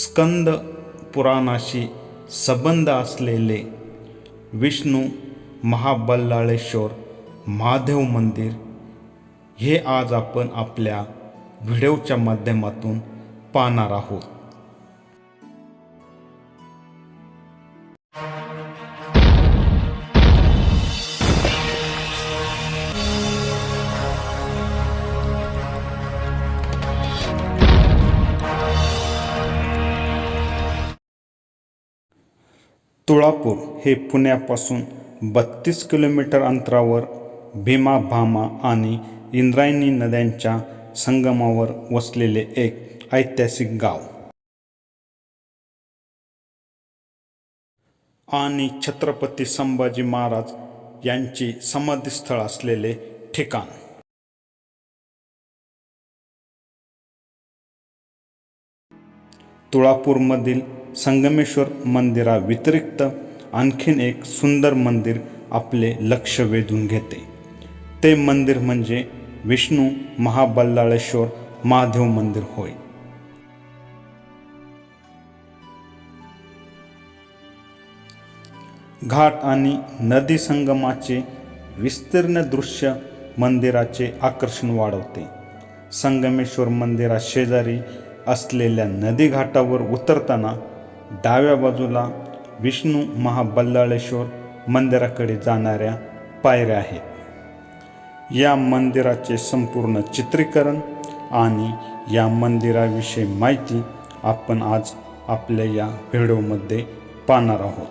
स्कंद पुराणाशी संबंध असलेले विष्णू महाबल्लाळेश्वर महादेव मंदिर हे आज आपण आपल्या व्हिडिओच्या माध्यमातून पाहणार आहोत. तुळापूर हे पुण्यापासून बत्तीस किलोमीटर अंतरावर भीमा भामा आणि इंद्रायणी नद्यांच्या संगमावर वसलेले एक ऐतिहासिक गाव. आणि छत्रपती संभाजी महाराज यांची समाधीस्थळ असलेले ठिकाण. तुळापूरमधील संगमेश्वर मंदिराव्यतिरिक्त आणखीन एक सुंदर मंदिर आपले लक्ष वेधून घेते. ते मंदिर म्हणजे विष्णू महाबल्लाळेश्वर महादेव मंदिर होय. घाट आणि नदी संगमाचे विस्तीर्ण दृश्य मंदिराचे आकर्षण वाढवते. संगमेश्वर मंदिरा शेजारी असलेल्या नदी घाटावर उतरताना डाव्या बाजूला विष्णू महाबल्लाळेश्वर मंदिराकडे जाणाऱ्या पायऱ्या आहेत या मंदिराचे संपूर्ण चित्रीकरण आणि या मंदिराविषयी माहिती आपण आज आपल्या या व्हिडिओमध्ये पाहणार आहोत.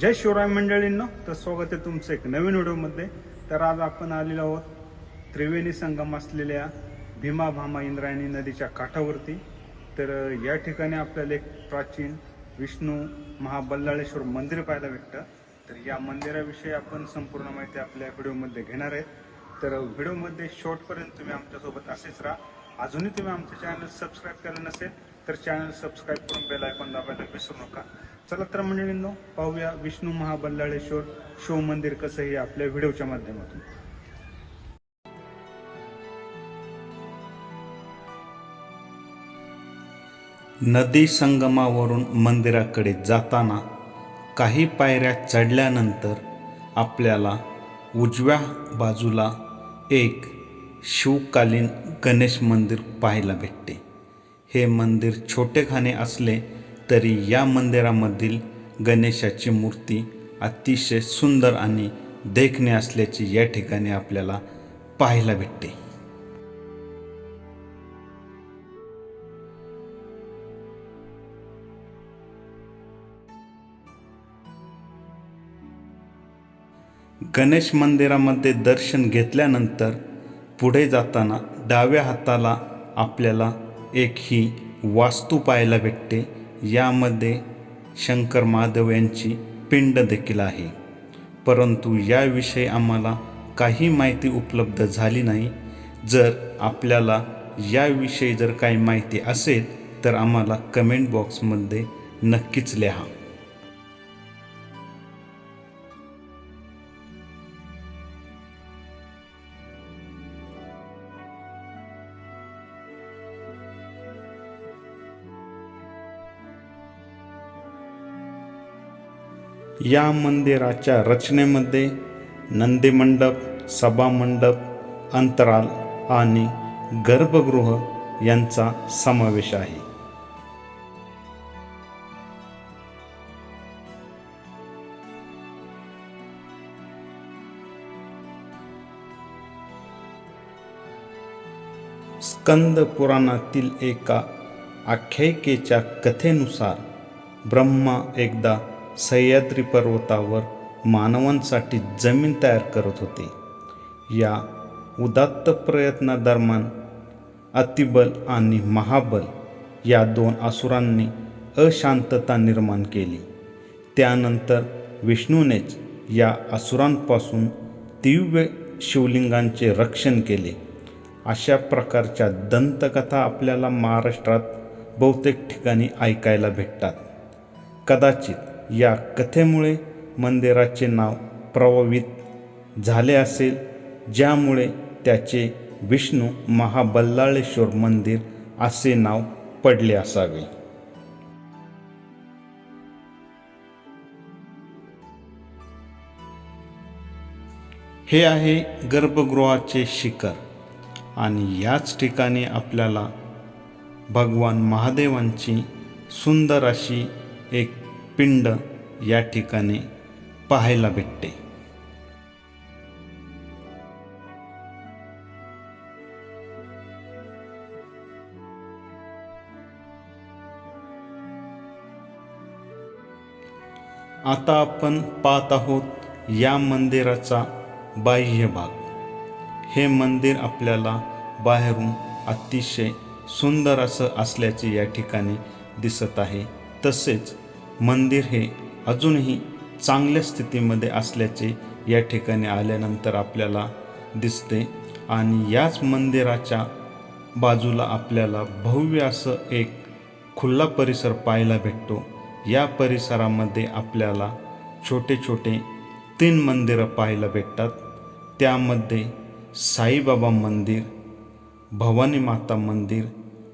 जय शिवराय मंडळींना तर स्वागत आहे तुमचं एक नवीन व्हिडिओमध्ये. तर आज आपण आलेलो आहोत त्रिवेणी संगम असलेल्या भीमा भामा इंद्रायणी नदीच्या काठावरती. तर या ठिकाणी आपल्याला एक प्राचीन विष्णू महाबल्लाळेश्वर मंदिर पाहायला भेटतं. तर या मंदिराविषयी आपण संपूर्ण माहिती आपल्या व्हिडिओमध्ये घेणार आहेत. तर व्हिडिओमध्ये शॉर्टपर्यंत तुम्ही आमच्यासोबत असेच राहा. अजूनही तुम्ही आमचं चॅनल सबस्क्राईब केलं नसेल तर चॅनल सबस्क्राईब करून बेल आयकॉन दाबायला विसरू नका. चला तर मंडळींनो पाहूया विष्णू महाबल्लाळेश्वर शिव मंदिर कसं आहे आपल्या व्हिडिओच्या माध्यमातून. नदी संगमावरून मंदिराकडे जाताना काही पायऱ्या चढल्यानंतर आपल्याला उजव्या बाजूला एक शिवकालीन गणेश मंदिर पाहायला भेटते. हे मंदिर छोटेखाने असले तरी या मंदिरामधील गणेशाची मूर्ती अतिशय सुंदर आणि देखणे असल्याचे या ठिकाणी आपल्याला पाहायला भेटते. गणेश मंदिरामध्ये दर्शन घेतल्यानंतर पुढे जाताना डाव्या हाताला आपल्याला एक ही वास्तू पाहायला भेटते. यामध्ये शंकर महादेव यांची पिंड देखील आहे. परंतु याविषयी आम्हाला काही माहिती उपलब्ध झाली नाही. जर आपल्याला याविषयी जर काही माहिती असेल तर आम्हाला कमेंट बॉक्समध्ये नक्कीच लिहा. या मंदिराच्या रचनेमध्ये नंदीमंडप सभामंडप अंतराल आणि गर्भगृह यांचा समावेश आहे. स्कंद पुराणातील एका आख्यायिकेच्या कथेनुसार ब्रह्मा एकदा सह्याद्री पर्वतावर मानवांसाठी जमीन तयार करत होते. या उदात्त प्रयत्नादरम्यान अतिबल आणि महाबल या दोन असुरांनी अशांतता निर्माण केली. त्यानंतर विष्णूनेच या असुरांपासून दिव्य शिवलिंगांचे रक्षण केले. अशा प्रकारच्या दंतकथा आपल्याला महाराष्ट्रात बहुतेक ठिकाणी ऐकायला भेटतात. कदाचित या कथेमुळे मंदिराचे नाव प्रभावित झाले असेल ज्यामुळे त्याचे विष्णू महाबल्लाळेश्वर मंदिर असे नाव पडले असावे. हे आहे गर्भगृहाचे शिखर आणि याच ठिकाणी आपल्याला भगवान महादेवांची सुंदर अशी एक पिंड या ठिकाणी पाहायला भेटते. आता आपण पाहत आहोत या मंदिराचा बाह्य भाग. हे मंदिर आपल्याला बाहेरून अतिशय सुंदर असं असल्याचे या ठिकाणी दिसत आहे. तसेच मंदिर हे अजूनही चांगल्या स्थितीमध्ये असल्याचे या ठिकाणी आल्यानंतर आपल्याला दिसते. आणि याच मंदिराच्या बाजूला आपल्याला भव्य असं एक खुल्ला परिसर पाहायला भेटतो. या परिसरामध्ये आपल्याला छोटे छोटे तीन मंदिरं पाहायला भेटतात. त्यामध्ये साईबाबा मंदिर भवानी माता मंदिर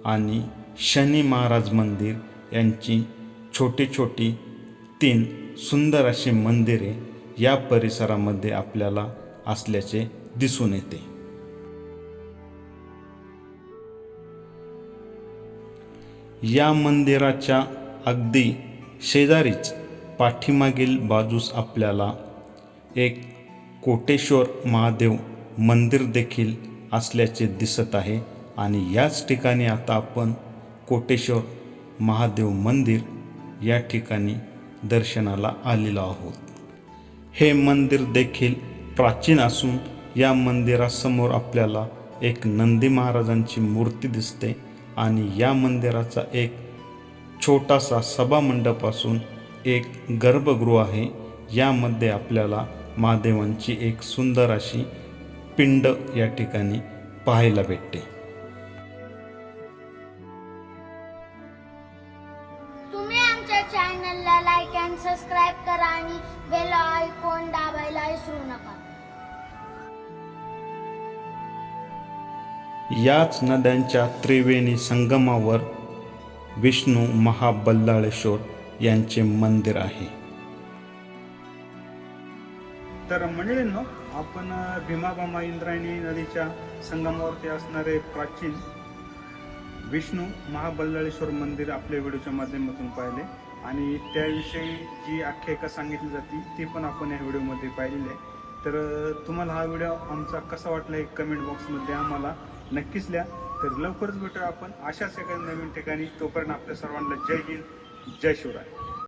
आणि शनी महाराज मंदिर यांची छोटी छोटी तीन सुंदर अशी मंदिरे या परिसरामध्ये आपल्याला असल्याचे दिसून येते. या मंदिराच्या अगदी शेजारीच पाठीमागील बाजूस आपल्याला एक कोटेश्वर महादेव मंदिर देखील असल्याचे दिसत आहे आणि याच ठिकाणी आता आपण कोटेश्वर महादेव मंदिर या ठिकाणी दर्शनाला आलेलो आहोत. हे मंदिर देखील प्राचीन असून या मंदिरासमोर आपल्याला एक नंदी महाराजांची मूर्ती दिसते आणि या मंदिराचा एक छोटासा सभामंडप असून एक गर्भगृह आहे. यामध्ये आपल्याला महादेवांची एक सुंदर अशी पिंड या ठिकाणी पाहायला भेटते. आमच्या चॅनलला लाईक अँड सबस्क्राईब करा आणि बेल आयकॉन दाबायला विसरू नका. याच नद्यांच्या त्रिवेणी संगमावर विष्णू महाबल्लाळेश्वर यांचे मंदिर आहे. तर मंडळींनो आपण भीमाबामा इंद्रायणी नदीच्या संगमावरती असणारे प्राचीन विष्णू महाबल्लाळेश्वर मंदिर आपल्या व्हिडिओच्या माध्यमातून पाहिले. आणि त्याविषयी जी आख्यायिका सांगितली जाते ती पण आपण या व्हिडिओमध्ये पाहिलेली आहे. तर तुम्हाला हा व्हिडिओ आमचा कसा वाटला एक कमेंट बॉक्समध्ये आम्हाला नक्कीच लिहा. तर लवकरच भेटूया आपण अशाच एका नवीन ठिकाणी. तोपर्यंत आपल्या सर्वांना जय हिंद जय शिवराय.